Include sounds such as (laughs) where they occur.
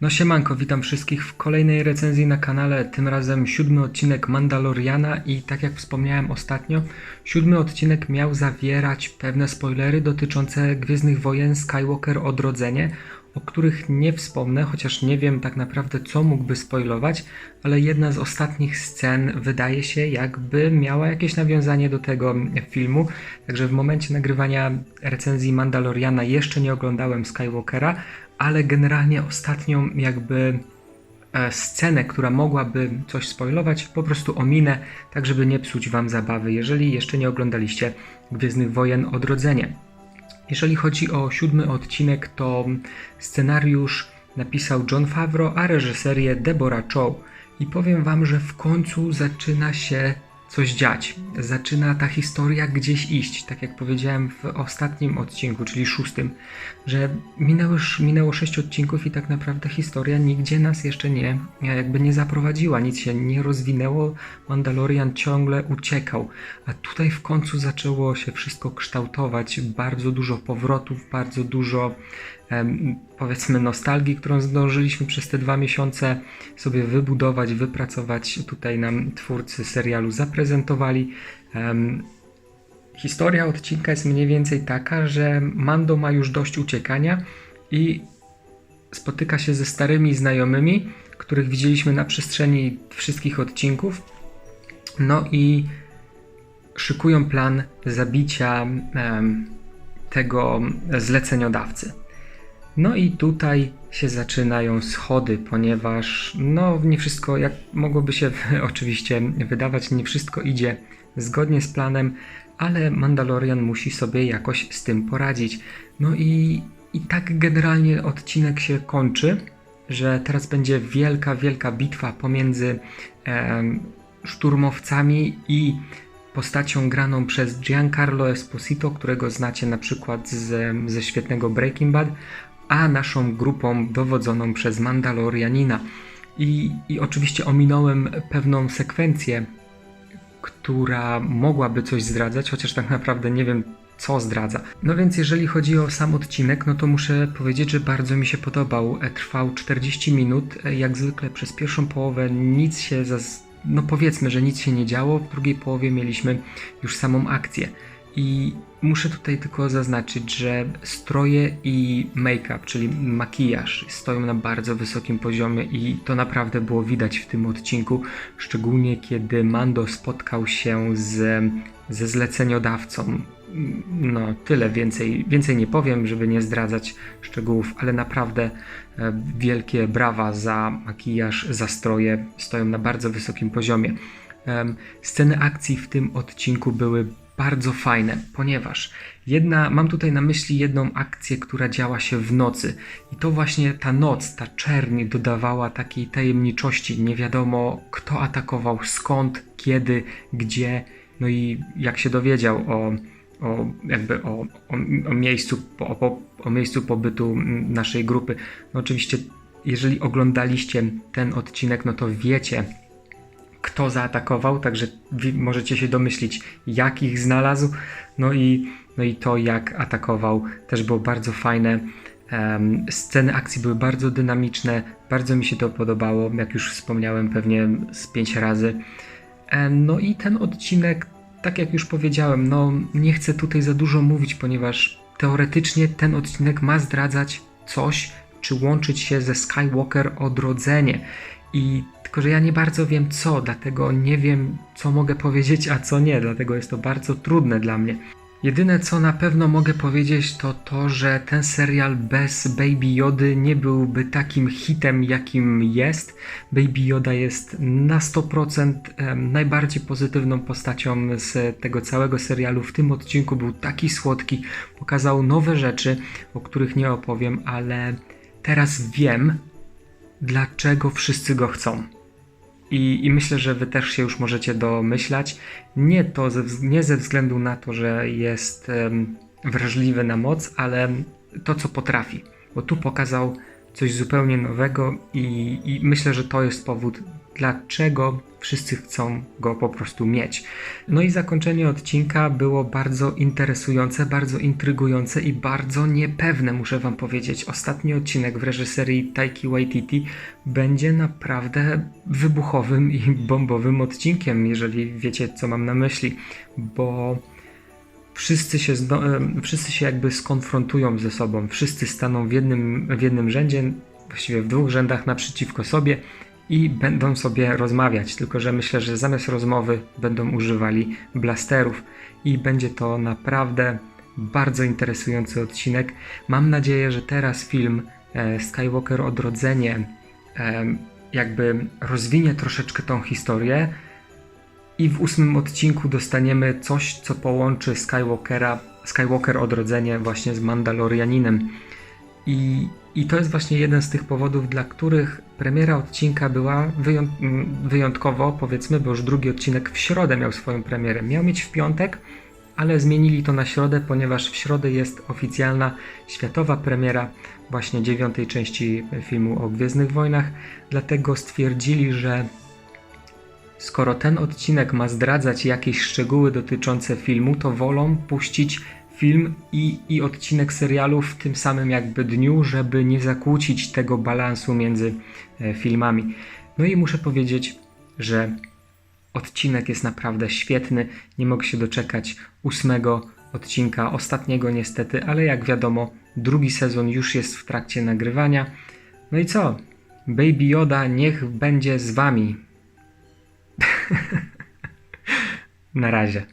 No siemanko, witam wszystkich w kolejnej recenzji na kanale, tym razem siódmy odcinek Mandaloriana i tak jak wspomniałem ostatnio, siódmy odcinek miał zawierać pewne spoilery dotyczące Gwiezdnych Wojen Skywalker Odrodzenie, o których nie wspomnę, chociaż nie wiem tak naprawdę co mógłby spoilować, ale jedna z ostatnich scen wydaje się jakby miała jakieś nawiązanie do tego filmu, także w momencie nagrywania recenzji Mandaloriana jeszcze nie oglądałem Skywalkera, ale generalnie ostatnią jakby e, scenę, która mogłaby coś spoilować, po prostu ominę, tak żeby nie psuć wam zabawy, jeżeli jeszcze nie oglądaliście Gwiezdnych Wojen Odrodzenie. Jeżeli chodzi o siódmy odcinek, to scenariusz napisał John Favreau, a reżyserię Deborah Chow. I powiem wam, że w końcu zaczyna się coś dziać. Zaczyna ta historia gdzieś iść, tak jak powiedziałem w ostatnim odcinku, czyli szóstym, że minęło, już- minęło sześć odcinków i tak naprawdę historia nigdzie nas jeszcze nie, jakby nie zaprowadziła, nic się nie rozwinęło, Mandalorian ciągle uciekał, a tutaj w końcu zaczęło się wszystko kształtować, bardzo dużo powrotów, bardzo dużo powiedzmy nostalgii, którą zdążyliśmy przez te dwa miesiące sobie wybudować, wypracować. Tutaj nam twórcy serialu zaprezentowali. Historia odcinka jest mniej więcej taka, że Mando ma już dość uciekania i spotyka się ze starymi znajomymi, których widzieliśmy na przestrzeni wszystkich odcinków. No i szykują plan zabicia tego zleceniodawcy. No i tutaj się zaczynają schody, ponieważ no nie wszystko, jak mogłoby się (laughs) oczywiście wydawać, nie wszystko idzie zgodnie z planem, ale Mandalorian musi sobie jakoś z tym poradzić. No i, i tak generalnie odcinek się kończy, że teraz będzie wielka, wielka bitwa pomiędzy em, szturmowcami i postacią graną przez Giancarlo Esposito, którego znacie na przykład z, ze świetnego Breaking Bad, a naszą grupą dowodzoną przez Mandalorianina. I, I oczywiście ominąłem pewną sekwencję, która mogłaby coś zdradzać, chociaż tak naprawdę nie wiem, co zdradza. No więc jeżeli chodzi o sam odcinek, no to muszę powiedzieć, że bardzo mi się podobał. E, Trwał 40 minut, E, jak zwykle przez pierwszą połowę nic się, zas... no powiedzmy, że nic się nie działo, w drugiej połowie mieliśmy już samą akcję. I muszę tutaj tylko zaznaczyć, że stroje i make-up, czyli makijaż, stoją na bardzo wysokim poziomie i to naprawdę było widać w tym odcinku, szczególnie kiedy Mando spotkał się z, ze zleceniodawcą. No, tyle więcej, więcej nie powiem, żeby nie zdradzać szczegółów, ale naprawdę e, wielkie brawa za makijaż, za stroje stoją na bardzo wysokim poziomie. Sceny akcji w tym odcinku były bardzo fajne, ponieważ jedna, mam tutaj na myśli jedną akcję, która działa się w nocy. I to właśnie ta noc, ta czerń dodawała takiej tajemniczości. Nie wiadomo, kto atakował, skąd, kiedy, gdzie. No i jak się dowiedział o, o jakby o, o, o miejscu, o, o, miejscu pobytu naszej grupy. No oczywiście, jeżeli oglądaliście ten odcinek, no to wiecie, kto zaatakował, także możecie się domyślić, jak ich znalazł. No i, no i to, jak atakował, też było bardzo fajne. Em, sceny akcji były bardzo dynamiczne, bardzo mi się to podobało, jak już wspomniałem, pewnie z pięć razy. No i ten odcinek, tak jak już powiedziałem, no nie chcę tutaj za dużo mówić, ponieważ teoretycznie ten odcinek ma zdradzać coś, czy łączyć się ze Skywalker Odrodzenie. I tylko, że ja nie bardzo wiem co, dlatego nie wiem, co mogę powiedzieć, a co nie, dlatego jest to bardzo trudne dla mnie. Jedyne co na pewno mogę powiedzieć to to, że ten serial bez Baby Jody nie byłby takim hitem jakim jest. Baby Yoda jest na 100% em, najbardziej pozytywną postacią z tego całego serialu. W tym odcinku był taki słodki, pokazał nowe rzeczy, o których nie opowiem, ale teraz wiem, dlaczego wszyscy go chcą. I, I myślę, że wy też się już możecie domyślać. Nie, to ze, nie ze względu na to, że jest em, wrażliwy na moc, ale to, co potrafi. Bo tu pokazał coś zupełnie nowego i, i myślę, że to jest powód, dlaczego wszyscy chcą go po prostu mieć. No i zakończenie odcinka było bardzo interesujące, bardzo intrygujące i bardzo niepewne, muszę wam powiedzieć. Ostatni odcinek w reżyserii Taiki Waititi będzie naprawdę wybuchowym i (laughs) bombowym odcinkiem, jeżeli wiecie, co mam na myśli, bo wszyscy się, wszyscy się jakby skonfrontują ze sobą, wszyscy staną w jednym, w jednym rzędzie, właściwie w dwóch rzędach naprzeciwko sobie i będą sobie rozmawiać, tylko że myślę, że zamiast rozmowy będą używali blasterów i będzie to naprawdę bardzo interesujący odcinek. Mam nadzieję, że teraz film e, Skywalker Odrodzenie em, jakby rozwinie troszeczkę tą historię, i w ósmym odcinku dostaniemy coś, co połączy Skywalkera, Skywalker Odrodzenie właśnie z Mandalorianinem. I, I to jest właśnie jeden z tych powodów, dla których premiera odcinka była wyjątkowo, powiedzmy, bo już drugi odcinek w środę miał swoją premierę. Miał mieć w piątek, ale zmienili to na środę, ponieważ w środę jest oficjalna światowa premiera właśnie dziewiątej części filmu o Gwiezdnych Wojnach. Dlatego stwierdzili, że Skoro ten odcinek ma zdradzać jakieś szczegóły dotyczące filmu, to wolą puścić film i, i odcinek serialu w tym samym jakby dniu, żeby nie zakłócić tego balansu między e, filmami. No i muszę powiedzieć, że odcinek jest naprawdę świetny. Nie mogę się doczekać ósmego odcinka, ostatniego niestety, ale jak wiadomo, drugi sezon już jest w trakcie nagrywania. No i co? Baby Yoda niech będzie z wami. (laughs) Na razie.